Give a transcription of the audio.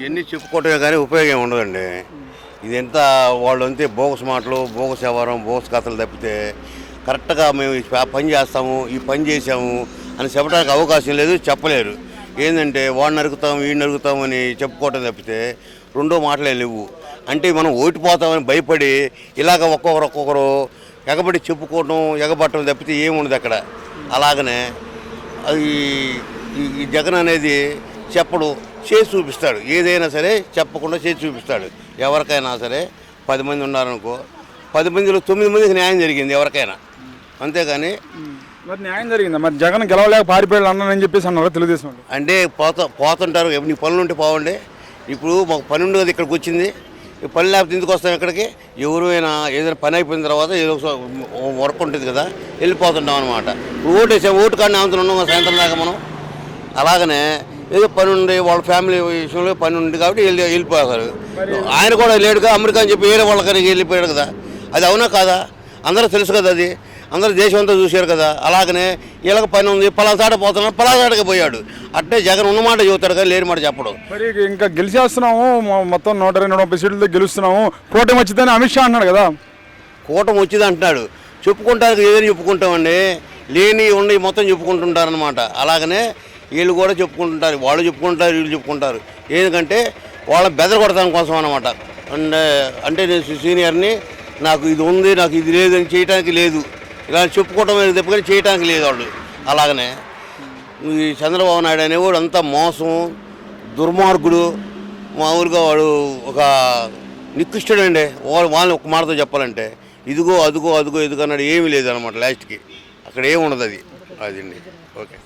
ఇవన్నీ చెప్పుకోవటమే కానీ ఉపయోగం ఉండదండి. ఇది ఎంత వాళ్ళు అంతే బోగస్ మాటలు బోగస్ వ్యవహారం బోగస్ కథలు తప్పితే కరెక్ట్గా మేము ఈ పని చేస్తాము ఈ పని చేసాము అని చెప్పడానికి అవకాశం లేదు చెప్పలేరు. ఏంటంటే వాడిని నరుకుతాం వీడిని నరుకుతాం అని చెప్పుకోవటం తప్పితే రెండో మాటలే లేవు. అంటే మనం ఓడిపోతామని భయపడి ఇలాగ ఒక్కొక్కరు ఒక్కొక్కరు ఎగబడి చెప్పుకోవటం ఎగబట్టడం తప్పితే ఏముండదు అక్కడ. అలాగనే అది ఈ జగన్ అనేది చెప్పడు. చేసి చూపిస్తాడు. ఏదైనా సరే చెప్పకుండా చేసి చూపిస్తాడు. ఎవరికైనా సరే పది మంది ఉన్నారనుకో పది మందిలో తొమ్మిది మందికి న్యాయం జరిగింది ఎవరికైనా. అంతేగాని మరి న్యాయం జరిగిందా? మరి జగన్ గెలవలేక పారిపోయాడు అన్నానని చెప్పేసి అన్నారు తెలుగుదేశం వాళ్ళు. అంటే పోత పోతుంటారు. నీ పనులు ఉంటే పోవండి. ఇప్పుడు మాకు పని ఉండదు ఇక్కడికి వచ్చింది. పని లేకపోతే ఎందుకు వస్తాం ఇక్కడికి? ఎవరైనా ఏదైనా పని అయిపోయిన తర్వాత ఏదో ఒక వర్క్ ఉంటుంది కదా వెళ్ళిపోతుంటాం అనమాట ఓటు వేసాం ఓటు కానీ ఆమెతో ఉన్నాం సాయంత్రం దాకా మనం. అలాగనే ఏదో పని ఉండి వాళ్ళ ఫ్యామిలీ విషయంలో పని ఉంది కాబట్టి వెళ్ళి వెళ్ళిపోతారు ఆయన కూడా లేడుగా అమెరికా అని చెప్పి వేరే వాళ్ళకి వెళ్ళిపోయాడు కదా. అది అవునా కాదా? అందరూ తెలుసు కదా అది. అందరూ దేశం అంతా చూశారు కదా. అలాగనే వీళ్ళకి పని ఉంది పలాసాట పోతున్నాడు పలాసాటకి పోయాడు. అట్టే జగన్ ఉన్నమాట చెబుతాడు కానీ లేని మాట చెప్పడు. మరి ఇంకా గెలిచేస్తున్నాము మొత్తం నూట నూట ముప్పై సీట్లతో గెలుస్తున్నాము. కూటమి వచ్చిందని అమిత్ షా అన్నాడు కదా. కూటమి వచ్చింది అంటున్నాడు. చెప్పుకుంటారు ఏదైనా చెప్పుకుంటామండి. లేని ఉండి మొత్తం చెప్పుకుంటుంటారనమాట అలాగనే వీళ్ళు కూడా చెప్పుకుంటుంటారు వాళ్ళు చెప్పుకుంటారు వీళ్ళు చెప్పుకుంటారు. ఎందుకంటే వాళ్ళ బెదర కొడతాం కోసం అనమాట అంటే అంటే నేను సీనియర్ని నాకు ఇది ఉంది నాకు ఇది లేదు అని చేయడానికి లేదు. ఇలా చెప్పుకోవటం అనేది తప్ప కానీ చేయడానికి లేదు వాళ్ళు. అలాగనే ఈ చంద్రబాబు నాయుడు అనేవాడు అంతా మోసం దుర్మార్గుడు. మామూలుగా వాడు ఒక నికృష్టుడండి. వాళ్ళు వాళ్ళని ఒక మాటతో చెప్పాలంటే ఇదిగో అదిగో అదిగో ఇదిగో అన్నాడు. ఏమీ లేదు అనమాట లాస్ట్కి. అక్కడ ఏమి ఉండదు అది. అదండి. ఓకే.